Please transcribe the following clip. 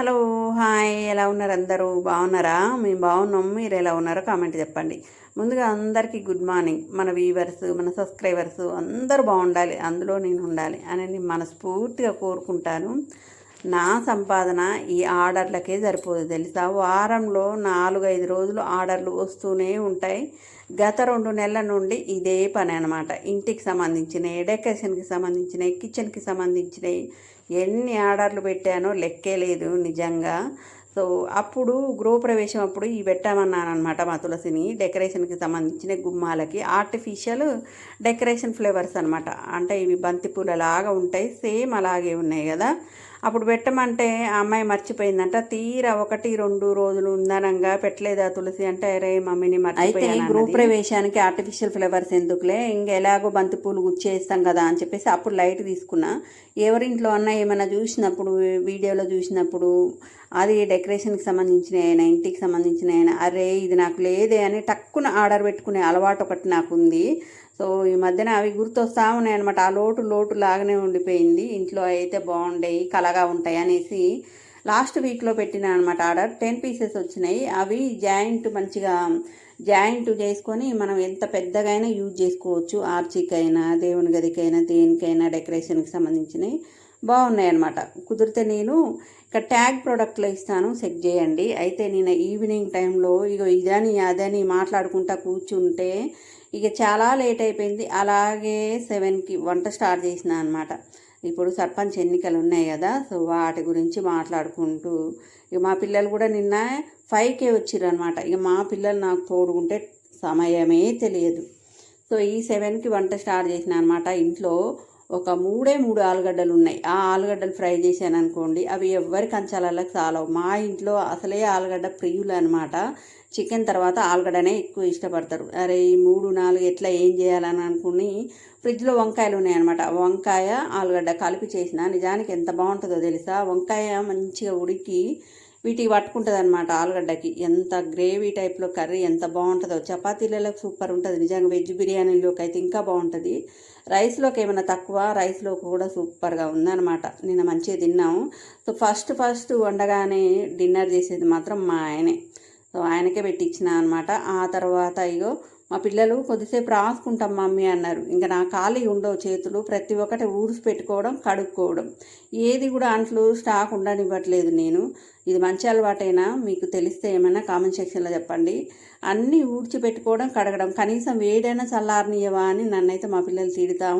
Hello hi. ఎలా ఉన్నారు అందరూ? బాగున్నారా? మేము బాగున్నాం. మీరు ఎలా ఉన్నారో కామెంట్ చెప్పండి. ముందుగా అందరికీ గుడ్ మార్నింగ్. మన వీవర్స్ మన సబ్స్క్రైబర్స్ అందరూ బాగుండాలి. అందులో నేను ఉండాలి అని నేను మనస్ఫూర్తిగా కోరుకుంటాను. నా సంపాదన ఈ ఆర్డర్లకే సరిపోదు తెలుసా? వారంలో నాలుగైదు రోజులు ఆర్డర్లు వస్తూనే ఉంటాయి. గత రెండు నెలల నుండి ఇదే పని అనమాట ఇంటికి సంబంధించినవి డెకరేషన్కి సంబంధించినవి కిచెన్కి సంబంధించినవి ఎన్ని ఆర్డర్లు పెట్టానో లెక్కే లేదు నిజంగా. సో అప్పుడు గృహప్రవేశం అప్పుడు ఇవి పెట్టామన్నాను అనమాట మా తులసిని. డెకరేషన్కి సంబంధించిన గుమ్మాలకి ఆర్టిఫిషియల్ డెకరేషన్ ఫ్లేవర్స్ అనమాట అంటే ఇవి బంతిపూల లాగా ఉంటాయి. సేమ్ అలాగే ఉన్నాయి కదా. అప్పుడు పెట్టమంటే ఆ అమ్మాయి మర్చిపోయిందంట. తీరా ఒకటి రెండు రోజులు ఉందనంగా పెట్టలేదా తులసి అంటే అరే మమ్మీని మర్చిపోయాను గ్రూప్ ప్రవేశానికి ఆర్టిఫిషియల్ ఫ్లేవర్స్ ఎందుకులే? ఇంకా ఎలాగో బంతిపూలు గుచ్చేస్తాం కదా అని చెప్పేసి అప్పుడు లైట్ తీసుకున్నా. ఎవరింట్లో అన్న ఏమైనా చూసినప్పుడు వీడియోలో చూసినప్పుడు అది డెకరేషన్కి సంబంధించిన అయినా ఇంటికి సంబంధించిన అయినా అరే ఇది నాకు లేదే అని టక్కున ఆర్డర్ పెట్టుకునే అలవాటు ఒకటి నాకు ఉంది. సో ఈ మధ్యన అవి గుర్తొస్తా ఉన్నాయి అనమాట ఆ లోటు లోటు లాగానే ఉండిపోయింది. ఇంట్లో అయితే బాగుండేవి కలగా ఉంటాయి అనేసి లాస్ట్ వీక్లో పెట్టిన అనమాట ఆర్డర్. టెన్ పీసెస్ వచ్చినాయి. అవి జాయింట్ మంచిగా జాయింట్ చేసుకొని మనం ఎంత పెద్దగైనా యూజ్ చేసుకోవచ్చు. ఆర్చికైనా దేవుని గదికైనా దేనికైనా డెకరేషన్కి సంబంధించినవి. బాగున్నాయి అనమాట కుదిరితే నేను ఇక్కడ ట్యాగ్ ప్రోడక్ట్లో ఇస్తాను చెక్ చేయండి. అయితే నేను ఈవినింగ్ టైంలో ఇక ఇదని అదని మాట్లాడుకుంటా కూర్చుంటే ఇక చాలా లేట్ అయిపోయింది. అలాగే సెవెన్కి వంట స్టార్ట్ చేసిన అనమాట ఇప్పుడు సర్పంచ్ ఎన్నికలు ఉన్నాయి కదా సో వాటి గురించి మాట్లాడుకుంటూ ఇక మా పిల్లలు కూడా నిన్న ఫైవ్కే వచ్చిర్రు అనమాట ఇక మా పిల్లలు నాకు తోడుకుంటే సమయమే తెలియదు. సో ఈ సెవెన్కి వంట స్టార్ట్ చేసిన అనమాట ఇంట్లో ఒక మూడే మూడు ఆలుగడ్డలు ఉన్నాయి. ఆ ఆలుగడ్డలు ఫ్రై చేశాను అనుకోండి అవి ఎవరి కంచాలకి చాలవు. మా ఇంట్లో అసలే ఆలుగడ్డ ప్రియులు అనమాట చికెన్ తర్వాత ఆలుగడ్డనే ఎక్కువ ఇష్టపడతారు. అరే ఈ మూడు నాలుగు ఎట్లా ఏం చేయాలని అనుకుని ఫ్రిడ్జ్లో వంకాయలు ఉన్నాయన్నమాట. వంకాయ ఆలుగడ్డ కలిపి చేసిన. నిజానికి ఎంత బాగుంటుందో తెలుసా? వంకాయ మంచిగా ఉడికి వీటికి పట్టుకుంటుంది అనమాట ఆలుగడ్డకి. ఎంత గ్రేవీ టైప్లో కర్రీ ఎంత బాగుంటుందో చపాతీలలో సూపర్ ఉంటుంది. నిజంగా వెజ్ బిర్యానీలోకి అయితే ఇంకా బాగుంటుంది రైస్లోకి ఏమైనా తక్కువ? రైస్లో కూడా సూపర్గా ఉందన్నమాట. నిన్న మంచిగా తిన్నాము సో ఫస్ట్ ఫస్ట్ వండగానే డిన్నర్ చేసేది మాత్రం మా ఆయనే. సో ఆయనకే పెట్టించిన అనమాట ఆ తర్వాత ఇగో మా పిల్లలు కొద్దిసేపు రాసుకుంటాం మమ్మీ అన్నారు. ఇంకా నా ఖాళీ ఉండవు చేతులు ప్రతి ఒక్కటి ఊడ్చి పెట్టుకోవడం కడుక్కోవడం. ఏది కూడా అంట్లు స్టాక్ ఉండనివ్వట్లేదు నేను. ఇది మంచి అలవాటైనా? మీకు తెలిస్తే ఏమైనా కామెంట్ సెక్షన్లో చెప్పండి. అన్నీ ఊడ్చి పెట్టుకోవడం కడగడం. కనీసం వేడైనా చల్లారనియవా అని నన్నైతే మా పిల్లలు తిడతా